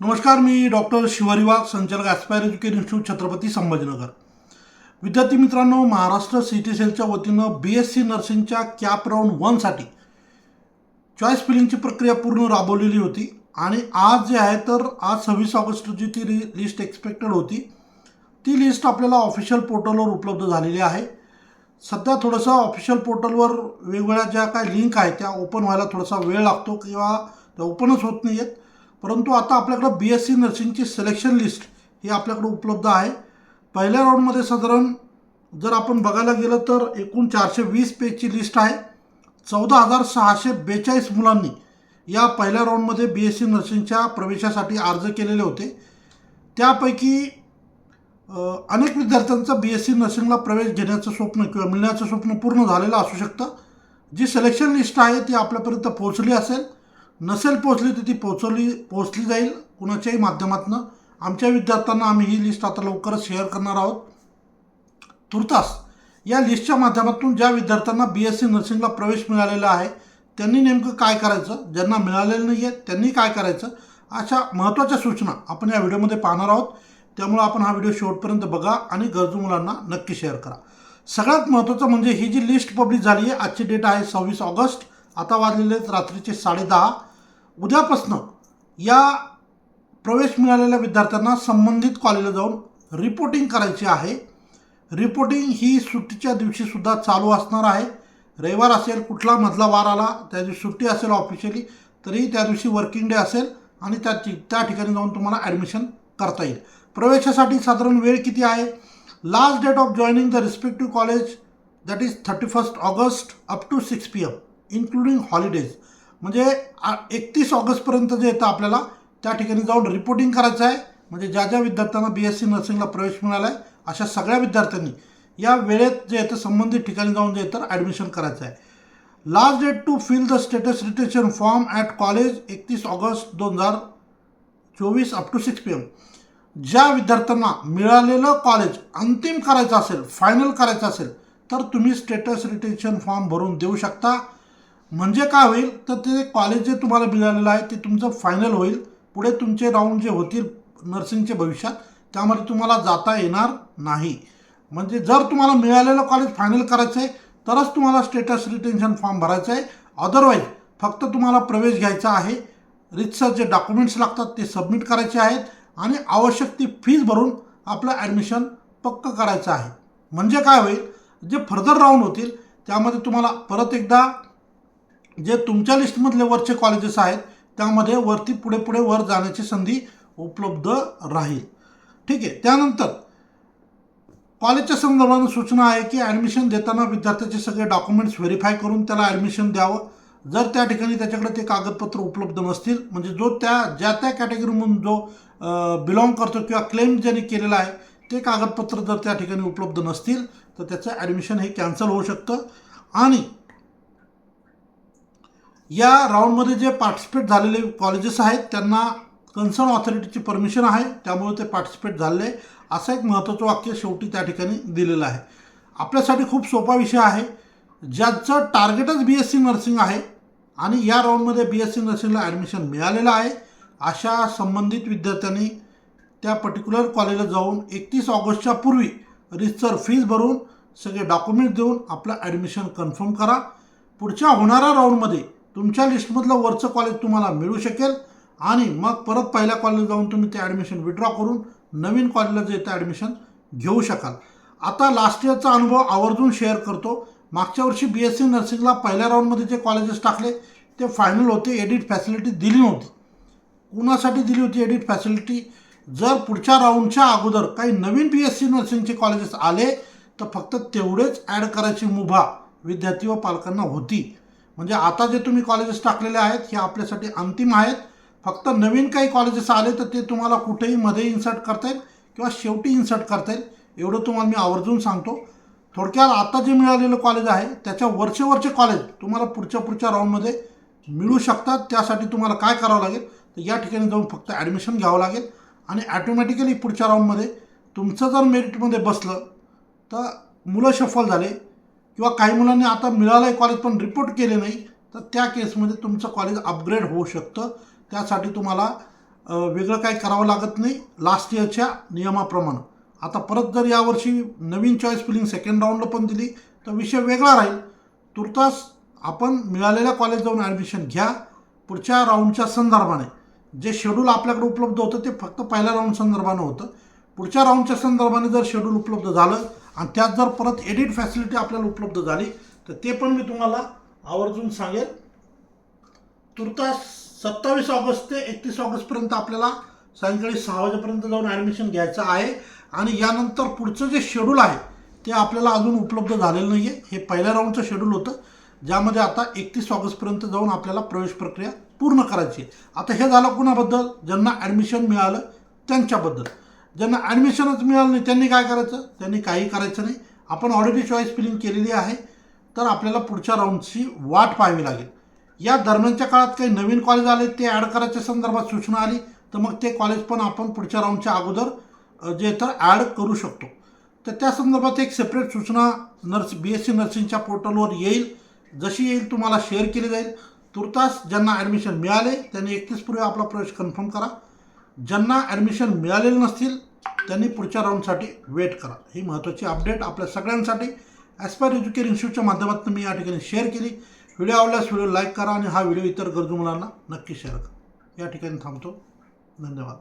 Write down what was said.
नमस्कार मी डॉक्टर शिवारी वाघ संचालक aspire education institute Chhatrapati Sambhajinagar. विद्यार्थी मित्रांनो महाराष्ट्र सिटी सेलच्या वतीनं बी एस सी नर्सिंगच्या कॅप राऊंड वनसाठी चॉईस फिलिंगची प्रक्रिया पूर्ण राबवलेली होती आणि आज जे आहे तर आज सव्वीस ऑगस्ट रोजी ती रि लिस्ट एक्सपेक्टेड होती. ती लिस्ट आपल्याला ऑफिशियल पोर्टलवर उपलब्ध झालेली आहे. सध्या थोडंसं ऑफिशियल पोर्टलवर वेगवेगळ्या ज्या काय लिंक आहेत त्या ओपन व्हायला थोडासा वेळ लागतो किंवा त्या ओपनच होत नाही आहेत परंतु आता आपल्याकडं बी एस सी नर्सिंगची सिलेक्शन लिस्ट ही आपल्याकडं उपलब्ध आहे. पहिल्या राऊंडमध्ये साधारण जर आपण बघायला गेलं तर एकूण चारशे वीस पेजची लिस्ट आहे. चौदा हजार सहाशे बेचाळीस मुलांनी या पहिल्या राऊंडमध्ये बी एस सी नर्सिंगच्या प्रवेशासाठी अर्ज केलेले होते. त्यापैकी अनेक विद्यार्थ्यांचा बी एस सी नर्सिंगला प्रवेश घेण्याचं स्वप्न किंवा मिळण्याचं स्वप्न पूर्ण झालेलं असू शकतं. जी सिलेक्शन लिस्ट आहे ती आपल्यापर्यंत पोहोचली असेल. नसेल पोहोचली तर ती पोचवली पोहोचली जाईल कुणाच्याही माध्यमातून. आमच्या विद्यार्थ्यांना आम्ही ही लिस्ट आता लवकरच शेअर करणार आहोत. तुर्तास या लिस्टच्या माध्यमातून ज्या विद्यार्थ्यांना बी एस सी नर्सिंगला प्रवेश मिळालेला आहे त्यांनी नेमकं काय करायचं? ज्यांना मिळालेलं नाही आहे त्यांनी काय करायचं? अशा महत्त्वाच्या सूचना आपण या व्हिडिओमध्ये पाहणार आहोत. त्यामुळं आपण हा व्हिडिओ शेवटपर्यंत बघा आणि गरजू मुलांना नक्की शेअर करा. सगळ्यात महत्त्वाचं म्हणजे ही जी लिस्ट पब्लिश झाली आहे आजची डेट आहे सव्वीस ऑगस्ट. आता वाजलेले रात्रीचे साडेदहा. उद्यापासनं या प्रवेश मिळालेल्या विद्यार्थ्यांना संबंधित कॉलेजला जाऊन रिपोर्टिंग करायची आहे. रिपोर्टिंग ही सुट्टीच्या दिवशीसुद्धा चालू असणार आहे. रविवार असेल कुठला मधला वार आला त्या दिवशी सुट्टी असेल ऑफिशियली तरी त्या दिवशी वर्किंग डे असेल आणि त्या त्या ठिकाणी जाऊन तुम्हाला ॲडमिशन करता येईल. प्रवेशासाठी साधारण वेळ किती आहे? Last date of joining the respective college that is thirty first August up to six P M including holidays म्हणजे एकतीस ऑगस्टपर्यंत जे येतं आपल्याला त्या ठिकाणी जाऊन रिपोर्टिंग करायचं आहे. म्हणजे ज्या ज्या विद्यार्थ्यांना बी एस सी नर्सिंगला प्रवेश मिळाला आहे अशा सगळ्या विद्यार्थ्यांनी या वेळेत जे येतं संबंधित ठिकाणी जाऊन जे येतं ॲडमिशन करायचं आहे. Last date to fill the status retention form at college एकतीस ऑगस्ट दोन हजार चोवीस up to six P M ज्या विद्यार्थ्यांना मिळालेलं कॉलेज अंतिम करायचं असेल फायनल करायचं असेल तर तुम्ही स्टेटस रिटेन्शन फॉर्म भरून देऊ शकता. म्हणजे काय होईल? तर ते कॉलेज जे तुम्हाला मिळालेलं आहे ते तुमचं फायनल होईल. पुढे तुमचे राऊंड जे होतील नर्सिंगचे भविष्यात त्यामध्ये तुम्हाला जाता येणार नाही. म्हणजे जर तुम्हाला मिळालेलं कॉलेज फायनल करायचं आहे तरच तुम्हाला स्टेटस रिटेन्शन फॉर्म भरायचं आहे. अदरवाईज फक्त तुम्हाला प्रवेश घ्यायचा आहे. रितसर जे डॉक्युमेंट्स लागतात ते सबमिट करायचे आहेत. आणि आवश्यक ती फीज भरून आपलं ॲडमिशन पक्क करायचं आहे. म्हणजे काय होईल? जे फर्दर राऊंड होतील त्यामध्ये तुम्हाला परत एकदा जे तुमच्या लिस्टमधले वरचे कॉलेजेस आहेत त्यामध्ये वरती पुढे पुढे वर जाण्याची संधी उपलब्ध राहील. ठीक आहे त्यानंतर कॉलेजच्या संदर्भानं सूचना आहे की ॲडमिशन देताना विद्यार्थ्याचे सगळे डॉक्युमेंट्स व्हेरीफाय करून त्याला ॲडमिशन द्यावं. जर त्या ठिकाणी त्याच्याकडे ते कागदपत्र उपलब्ध नसतील म्हणजे जो त्या ज्या त्या कॅटेगरीमधून जो बिलॉंग करतो किंवा क्लेम ज्यांनी केलेला आहे ते कागदपत्र जर त्या ठिकाणी उपलब्ध नसतील तर त्याचं ॲडमिशन हे कॅन्सल होऊ शकतं. आणि या राऊंडमध्ये जे पार्टिसिपेट झालेले कॉलेजेस आहेत त्यांना कन्सर्न ऑथॉरिटीची परमिशन आहे. त्यामुळे ते पार्टिसिपेट झाले. असं एक महत्त्वाचं वाक्य शेवटी त्या ठिकाणी दिलेलं आहे. आपल्यासाठी खूप सोपा विषय आहे. ज्याचं टार्गेटच बी एस सी नर्सिंग आहे आणि या राऊंडमध्ये बी एस सी नर्सिंगला ॲडमिशन मिळालेलं आहे. अशा संबंधित विद्यार्थ्यांनी त्या पर्टिक्युलर कॉलेजला जाऊन एकतीस ऑगस्टच्या पूर्वी रिस्टर फीज भरून सगळे डॉक्युमेंट देऊन आपलं ॲडमिशन कन्फर्म करा. पुढच्या होणाऱ्या राऊंडमध्ये तुमच्या लिस्टमधलं वरचं कॉलेज तुम्हाला मिळू शकेल. आणि मग परत पहिल्या कॉलेजला जाऊन तुम्ही ते ॲडमिशन विड्रॉ करून नवीन कॉलेजला जे ते ॲडमिशन घेऊ शकाल. आता लास्ट इयरचा अनुभव आवर्जून शेअर करतो. मागच्या वर्षी बी एस सी नर्सिंगला पहिल्या राऊंडमध्ये जे कॉलेजेस टाकले ते फायनल होते. एडिट फॅसिलिटी दिली नव्हती. कुणासाठी दिली होती एडिट फॅसिलिटी जर पुढच्या राऊंडच्या अगोदर काही नवीन बी एस सी नर्सिंगचे कॉलेजेस आले तर फक्त तेवढेच ॲड करायची मुभा विद्यार्थी व पालकांना होती. म्हणजे आता जे तुम्ही कॉलेजेस टाकलेले आहेत हे आपल्यासाठी अंतिम आहेत. फक्त नवीन काही कॉलेजेस आले तर ते तुम्हाला कुठेही मध्ये इन्सर्ट करता येईल किंवा शेवटी इन्सर्ट करता येईल एवढं तुम्हाला मी आवर्जून सांगतो. थोडक्यात आता जे मिळालेलं कॉलेज आहे त्याच्या वरचे वरचे कॉलेज तुम्हाला पुढच्या पुढच्या राऊंडमध्ये मिळू शकतात. त्यासाठी तुम्हाला काय करावं लागेल तर या ठिकाणी जाऊन फक्त ॲडमिशन घ्यावं लागेल. आणि ॲटोमॅटिकली पुढच्या राऊंडमध्ये तुमचं जर मेरिटमध्ये बसलं तर मुलं शफल झाले. किंवा काही मुलांनी आता मिळालं आहे कॉलेज पण रिपोर्ट केले नाही तर त्या केसमध्ये तुमचं कॉलेज अपग्रेड होऊ शकतं. त्यासाठी तुम्हाला वेगळं काही करावं लागत नाही लास्ट इयरच्या नियमाप्रमाणे. आता परत जर यावर्षी नवीन चॉईस फिलिंग सेकंड राऊंडला पण दिली तर विषय वेगळा राहील. तुर्तास आपण मिळालेल्या कॉलेज जाऊन ॲडमिशन घ्या पुढच्या राऊंडच्या संदर्भाने. जे शेड्यूल आपल्याकडे उपलब्ध होतं ते फक्त पहिल्या राऊंड संदर्भानं होतं. पुढच्या राऊंडच्या संदर्भाने जर शेड्यूल उपलब्ध झालं आणि त्यात जर परत एडिट फॅसिलिटी आपल्याला उपलब्ध झाली तर ते पण मी तुम्हाला आवर्जून सांगेल. तुर्तास सत्तावीस ऑगस्ट ते एकतीस ऑगस्टपर्यंत आपल्याला सायंकाळी सहा वाजेपर्यंत जाऊन ॲडमिशन घ्यायचं आहे. आणि यानंतर पुढचं जे शेड्यूल आहे ते आपल्याला अजून उपलब्ध झालेलं नाही आहे हे पहिल्या राऊंडचं शेड्यूल होतं ज्यामध्ये आता एकतीस ऑगस्टपर्यंत जाऊन आपल्याला प्रवेश प्रक्रिया पूर्ण करायची आहे. आता हे झालं कुणाबद्दल? ज्यांना ॲडमिशन मिळालं त्यांच्याबद्दल. ज्यांना ॲडमिशनच मिळालं नाही त्यांनी काय करायचं? त्यांनी काही करायचं नाही. आपण ऑलरेडी चॉईस फिलिंग केलेली आहे. तर आपल्याला पुढच्या राऊंडची वाट पाहावी लागेल. या दरम्यानच्या काळात काही नवीन कॉलेज आले ते ॲड करायच्या संदर्भात सूचना आली तर मग ते कॉलेज पण आपण पुढच्या राऊंडच्या अगोदर जे तर ॲड करू शकतो. तर त्या संदर्भात एक सेपरेट सूचना नर्स बी एस सी नर्सिंगच्या पोर्टलवर येईल. जशी येईल तुम्हाला शेअर केली जाईल. तुर्तास ज्यांना ॲडमिशन मिळाले त्यांनी एकतीस पूर्वी आपला प्रवेश कन्फर्म करा. ज्यांना ॲडमिशन मिळालेले नसतील त्यांनी पुढच्या राऊंडसाठी वेट करा. ही महत्त्वाची अपडेट आपल्या सगळ्यांसाठी. ॲस्पायर एज्युकेशन इन्स्टिट्यूटच्या माध्यमातून मी या ठिकाणी शेअर केली. व्हिडिओ आवडल्यास व्हिडिओ लाईक करा आणि हा व्हिडिओ इतर गरजू मुलांना नक्की शेअर करा. या ठिकाणी थांबतो. धन्यवाद.